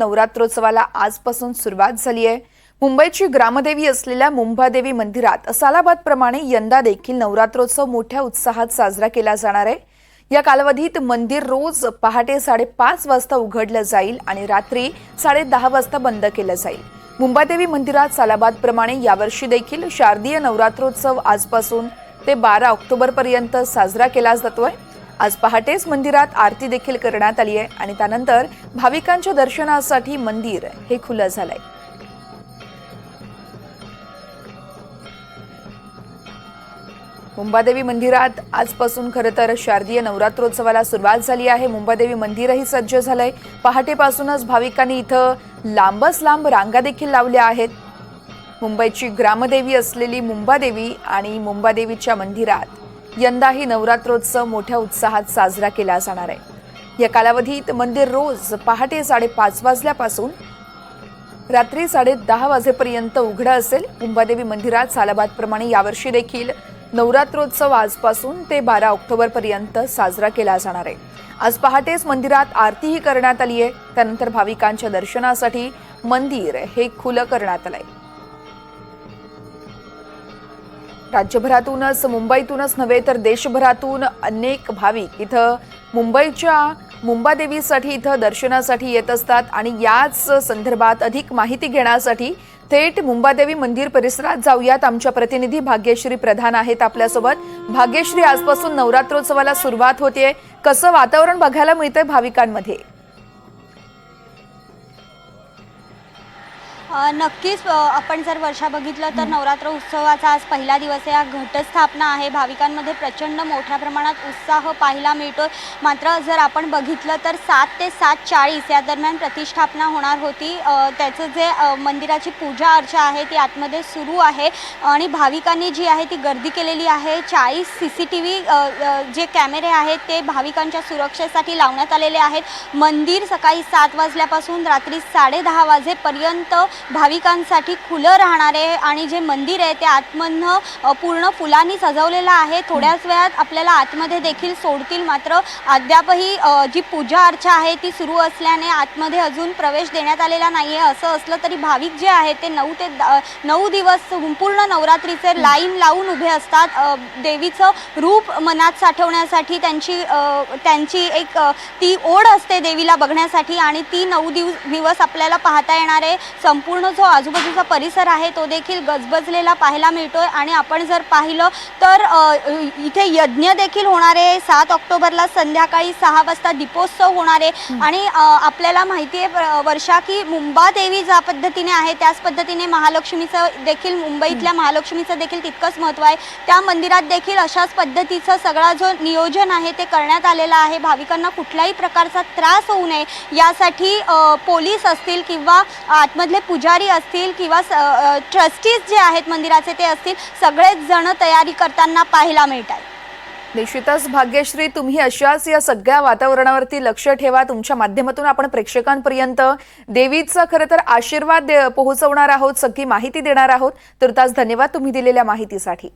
नवरात्रोत्सवाला आजपासून सुरुवात झाली आहे मुंबईची ग्रामदेवी असलेल्या मुंबादेवी मंदिरात सालाबाद प्रमाणे यंदा देखील नवरात्रोत्सव मोठ्या उत्साहात साजरा केला जाणार आहे. या कालावधीत मंदिर रोज पहाटे साडेपाच वाजता उघडलं जाईल आणि रात्री साडेदहा वाजता बंद केलं जाईल. मुंबादेवी मंदिरात सालाबादप्रमाणे यावर्षी देखील शारदीय नवरात्रोत्सव आजपासून ते बारा ऑक्टोबरपर्यंत साजरा केला जातोय. आज पहाटेच मंदिरात आरती देखील करण्यात आली आहे आणि त्यानंतर भाविकांच्या दर्शनासाठी मंदिर हे खुलं झालंय. मुंबादेवी मंदिरात आजपासून खरं तर शारदीय नवरात्रोत्सवाला सुरुवात झाली आहे. मुंबादेवी मंदिरही सज्ज झालंय. पहाटेपासूनच भाविकांनी इथं लांबच लांब रांगा देखील लावल्या आहेत. मुंबईची ग्रामदेवी असलेली मुंबादेवी आणि मुंबादेवीच्या मंदिरात यंदाही नवरात्रोत्सव मोठ्या उत्साहात साजरा केला जाणार आहे. या कालावधीत मंदिर रोज पहाटे साडेपाच वाजल्यापासून रात्री साडे दहा वाजेपर्यंत उघडं असेल. कुंभादेवी मंदिरात सालाबादप्रमाणे यावर्षी देखील नवरात्रोत्सव आजपासून ते बारा ऑक्टोबरपर्यंत साजरा केला जाणार आहे. आज पहाटेच मंदिरात आरतीही करण्यात आली आहे. त्यानंतर भाविकांच्या दर्शनासाठी मंदिर हे खुलं करण्यात आलं आहे राज्यभरातूनच मुंबईतूनच नव्हे तर देशभरातून अनेक भाविक इथं मुंबईच्या मुंबादेवीसाठी इथं दर्शनासाठी येत असतात आणि याच संदर्भात अधिक माहिती घेण्यासाठी थेट मुंबादेवी मंदिर परिसरात जाऊयात. आमच्या प्रतिनिधी भाग्यश्री प्रधान आहेत आपल्यासोबत. भाग्यश्री आजपासून नवरात्रोत्सवाला सुरुवात होते कसं वातावरण बघायला मिळतंय भाविकांमध्ये? नक्कीच आपण जर वर्षा बघितलं तर नवरात्र उत्सवाचा आज पहिला दिवस आहे. या घटस्थापना आहे. भाविकांमध्ये प्रचंड मोठ्या प्रमाणात उत्साह पाहायला मिळतो मात्र जर आपण बघितलं तर सात ते सात चाळीस या दरम्यान प्रतिष्ठापना होणार होती. त्याचं जे मंदिराची पूजा अर्चा आहे ती आतमध्ये सुरू आहे. आणि भाविकांनी जी आहे ती गर्दी केलेली आहे. चाळीस C C T V J कॅमेरे आहेत ते भाविकांच्या सुरक्षेसाठी लावण्यात आलेले आहेत. मंदिर सकाळी सात वाजल्यापासून रात्री साडेदहा वाजेपर्यंत भाविकांसाठी खुलं राहणार आहे आणि जे मंदिर आहे ते आतमधनं पूर्ण फुलांनी सजवलेलं आहे. थोड्याच वेळात आपल्याला आतमध्ये देखील सोडतील मात्र अद्यापही जी पूजा अर्चा आहे ती सुरू असल्याने आतमध्ये अजून प्रवेश देण्यात आलेला नाही आहे असं असलं तरी भाविक जे आहेत ते नऊ ते नऊ दिवस संपूर्ण नवरात्रीचे लाईन लावून उभे असतात. देवीचं रूप मनात साठवण्यासाठी त्यांची त्यांची एक ती ओढ असते देवीला बघण्यासाठी आणि ती नऊ दिवस दिवस आपल्याला पाहता येणार आहे संपूर्ण जो आजूबाजूचा परिसर आहे तो देखील गजबजलेला पाहायला मिळतोय. आणि आपण जर पाहिलं तर इथे यज्ञ देखील होणार आहे. सात ऑक्टोबरला संध्याकाळी सहा वाजता दीपोत्सव होणार आहे. आणि आपल्याला माहिती आहे वर्षा की मुंबादेवी ज्या पद्धतीने आहे त्याच पद्धतीने महालक्ष्मीचं देखील मुंबईतल्या महालक्ष्मीचं देखील तितकंच महत्त्व आहे. त्या मंदिरात देखील अशाच पद्धतीचं सगळा जो नियोजन आहे ते करण्यात आलेलं आहे. भाविकांना कुठल्याही प्रकारचा त्रास होऊ नये. यासाठी पोलीस असतील किंवा आतमधले पुजारी असतील किंवा ट्रस्टीज जे आहेत मंदिराचे ते असतील सगळेच जण तयारी करताना पाहायला मिळत आहेत निश्चितच भाग्यश्री तुम्ही अशाच या सगळ्या वातावरणावरती लक्ष ठेवा. तुमच्या माध्यमातून आपण प्रेक्षकांपर्यंत देवीचा खरं तर आशीर्वाद दे- पोहोचवणार आहोत सगळी माहिती देणार आहोत. तर तास धन्यवाद तुम्ही दिलेल्या माहितीसाठी.